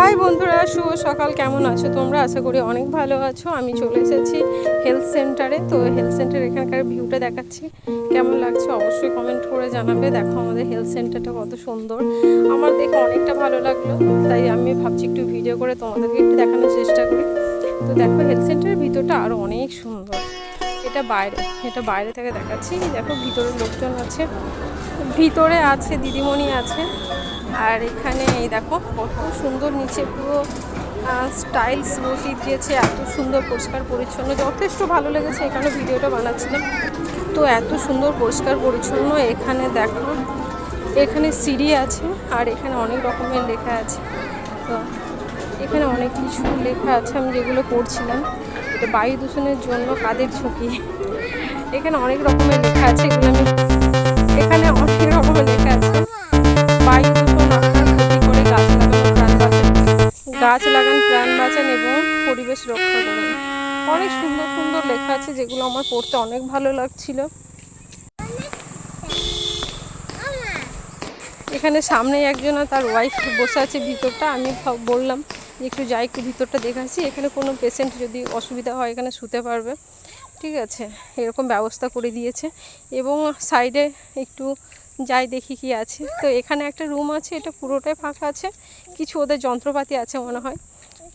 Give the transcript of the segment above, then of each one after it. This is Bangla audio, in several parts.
হাই বন্ধুরা, শুভ সকাল। কেমন আছো তোমরা? আশা করি অনেক ভালো আছো। আমি চলে এসেছি হেলথ সেন্টারে তো হেলথ সেন্টার এখানকার ভিউটা দেখাচ্ছি। কেমন লাগছে অবশ্যই কমেন্ট করে জানাবে। দেখো আমাদের হেলথ সেন্টারটা কত সুন্দর। আমার দেখে অনেকটা ভালো লাগল। তাই আমি ভাবছি একটু ভিডিও করে তোমাদেরকে একটু দেখানোর চেষ্টা করি। তো দেখো হেলথ সেন্টারের ভিতরটা আরও অনেক সুন্দর। এটা বাইরে এটা বাইরে থেকে দেখাচ্ছি। দেখো ভিতরে লোকজন আছে। ভিতরে আছে, দিদিমণি আছে। আর এখানে এই দেখো, কত সুন্দর নিচে পুরো স্টাইলস বসিয়ে দিয়েছে, এত সুন্দর পরিষ্কার পরিচ্ছন্ন, যথেষ্ট ভালো লেগেছে এখানে ভিডিওটা বানাচ্ছিলাম তো এত সুন্দর পরিষ্কার পরিচ্ছন্ন এখানে দেখো, এখানে সিঁড়ি আছে আর এখানে অনেক রকমের লেখা আছে। তো এখানে অনেক কিছু লেখা আছে, আমি যেগুলো পড়ছিলাম। এটা বায়ু দূষণের জন্য কাদের ঝুঁকি? এখানে অনেক রকমের লেখা আছে, এগুলো আমি এখানে অনেক রকমের লেখা আছে। গাছ লাগান, প্রাণ বাঁচান এবং পরিবেশ রক্ষা করুন। অনেক সুন্দর সুন্দর লেখা আছে যেগুলো আমার পড়তে অনেক ভালো লাগছিল। এখানে সামনে একজন তার ওয়াইফ বসে আছে ভিতরটা, আমি বললাম যে একটু যাই, একটু ভিতরটা দেখাচ্ছি। এখানে কোনো পেশেন্ট যদি অসুবিধা হয় এখানে শুতে পারবে। ঠিক আছে, এরকম ব্যবস্থা করে দিয়েছে। এবং সাইডে একটু যাই দেখি কি আছে। তো এখানে একটা রুম আছে, এটা পুরোটাই ফাঁকা আছে। কিছু ওদের যন্ত্রপাতি আছে মনে হয়।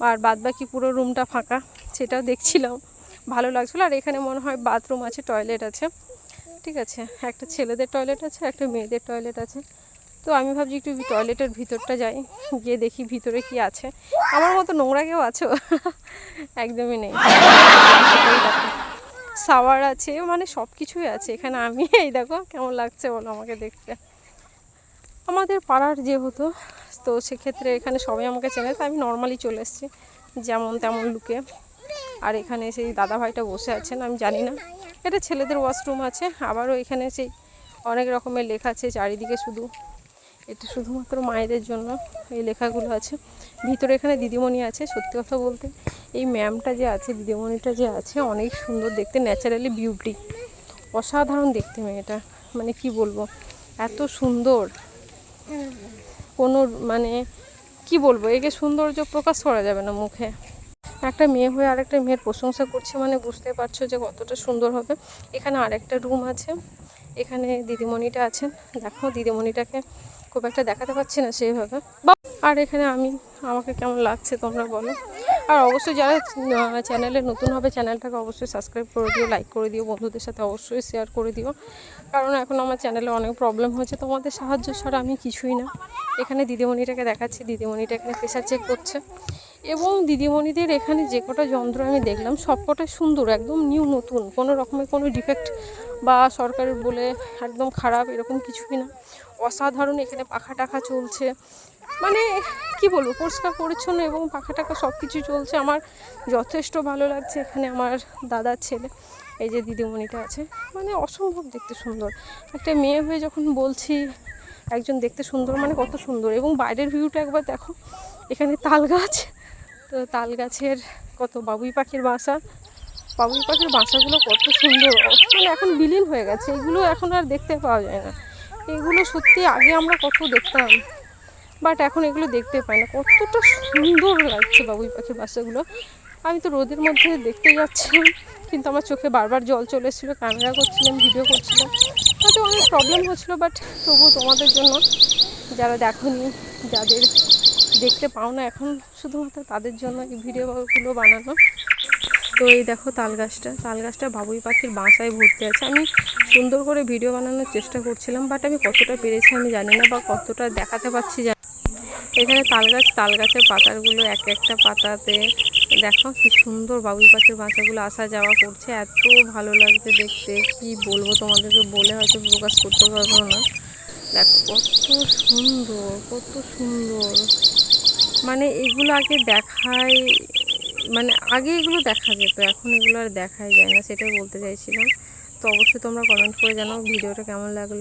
আর বাদ বাকি পুরো রুমটা ফাঁকা, সেটাও দেখছিলাম। ভালো লাগছিল। আর এখানে মনে হয় বাথরুম আছে টয়লেট আছে। ঠিক আছে, একটা ছেলেদের টয়লেট আছে, একটা মেয়েদের টয়লেট আছে। তো আমি ভাবছি একটু টয়লেটের ভিতরটা যাই, গিয়ে দেখি ভিতরে কি আছে। আমার মতো নোংরা কেউ আছো? একদমই নেই। সাওয়ার আছে মানে সব কিছুই আছে এখানে। আমি এই দেখো কেমন লাগছে বলো আমাকে দেখতে। আমাদের পাড়ার যেহেতু তো সেক্ষেত্রে এখানে সবাই আমাকে চেনে তো আমি নর্মালি চলে এসেছি, যেমন তেমন লুকে আর এখানে সেই দাদা ভাইটা বসে আছেন, আমি জানি না। এটা ছেলেদের ওয়াশরুম আছে, আবারও এখানে সেই অনেক রকমের লেখা আছে, চারিদিকে শুধু এটা শুধুমাত্র মায়েদের জন্য এই লেখাগুলো আছে। ভিতরে এখানে দিদিমণি আছে, সত্যি কথা বলতে। এই ম্যামটা যে আছে, দিদিমণিটা যে আছে, অনেক সুন্দর দেখতে, ন্যাচারালি বিউটি। অসাধারণ দেখতে মেয়েটা। মানে কি বলব? এত সুন্দর। কোনো মানে কি বলব? একে সৌন্দর্য প্রকাশ করা যাবে না মুখে। একটা মেয়ে হয়ে আরেকটা মেয়ের প্রশংসা করছে মানে বুঝতে পারছ যে কতটা সুন্দর হবে। এখানে আরেকটা রুম আছে। এখানে দিদিমণিটা আছেন। দেখো দিদিমণিটাকে খুব একটা দেখাতে পাচ্ছি না সেইভাবে। আর এখানে আমি, আমাকে কেমন লাগছে তোমরা বলো। আর অবশ্যই যারা চ্যানেলে নতুন হবে চ্যানেলটাকে অবশ্যই সাবস্ক্রাইব করে দিও, লাইক করে দিও, বন্ধুদের সাথে অবশ্যই শেয়ার করে দিও। কারণ এখন আমার চ্যানেলে অনেক প্রবলেম হচ্ছে, তোমাদের সাহায্য ছাড়া আমি কিছুই না। এখানে দিদিমণিটাকে দেখাচ্ছি, দিদিমণিটা এখানে প্রেশার চেক করছে। এবং দিদিমণিদের এখানে যে কটা যন্ত্র আমি দেখলাম, সব কটাই সুন্দর, একদম নিউ নতুন। কোনো রকমের কোনো ডিফেক্ট বা সরকারের বলে একদম খারাপ, এরকম কিছুই না। অসাধারণ এখানে পাখা টাখা চলছে। মানে কি বলব, পরিষ্কার, পরিচ্ছন্ন এবং পাখা টাখা সব কিছু চলছে। আমার যথেষ্ট ভালো লাগছে এখানে আমার দাদার ছেলে। এই যে দিদিমণিটা আছে। মানে অসম্ভব দেখতে সুন্দর। একটা মেয়ে হয়ে যখন বলছি, একজন দেখতে সুন্দর মানে কত সুন্দর। এবং বাইরের ভিউটা একবার দেখো, এখানে তাল গাছ তো তাল গাছের কত বাবুই পাখির বাসা। বাবুই পাখির বাসাগুলো কত সুন্দর। মানে এখন বিলীন হয়ে গেছে। এগুলো এখন আর দেখতে পাওয়া যায় না। এগুলো সত্যি আগে আমরা কত দেখতাম বাট এখন এগুলো দেখতে পাই না। কতটা সুন্দর লাগছে বাবুই পাখির বাসাগুলো আমি তো রোদের মধ্যে দেখতে যাচ্ছিলাম, কিন্তু আমার চোখে বারবার জল চলে এসেছিল ক্যামেরা করছিলাম, ভিডিও করছিলাম। হয়তো অনেক প্রবলেম হচ্ছিল বাট তবুও তোমাদের জন্য যারা দেখোনি, যাদের দেখতে পাও না এখন শুধুমাত্র তাদের জন্য এই ভিডিওগুলো বানানো। তো এই দেখো তাল গাছটা তাল গাছটা বাবুই পাখির বাসায় ভর্তি আছে। আমি সুন্দর করে ভিডিও বানানোর চেষ্টা করছিলাম বাট আমি কতটা পেরেছি আমি জানি না বা কতটা দেখাতে পারছি জানি এখানে তাল গাছ তাল গাছের পাতাগুলো, এক একটা পাতাতে দেখো কি সুন্দর বাবুই পাখির বাসাগুলো আসা যাওয়া করছে, এত ভালো লাগছে দেখতে। কি বলব তোমাদেরকে বলে হয়তো প্রকাশ করতে পারব না। দেখো কত সুন্দর কত সুন্দর। মানে এগুলো আগে দেখায় মানে আগে এগুলো দেখা যেত, এখন এগুলো আর দেখাই যায় না, সেটাই বলতে চাইছিলাম। তো অবশ্যই তোমরা কমেন্ট করে জানাও ভিডিওটা কেমন লাগল।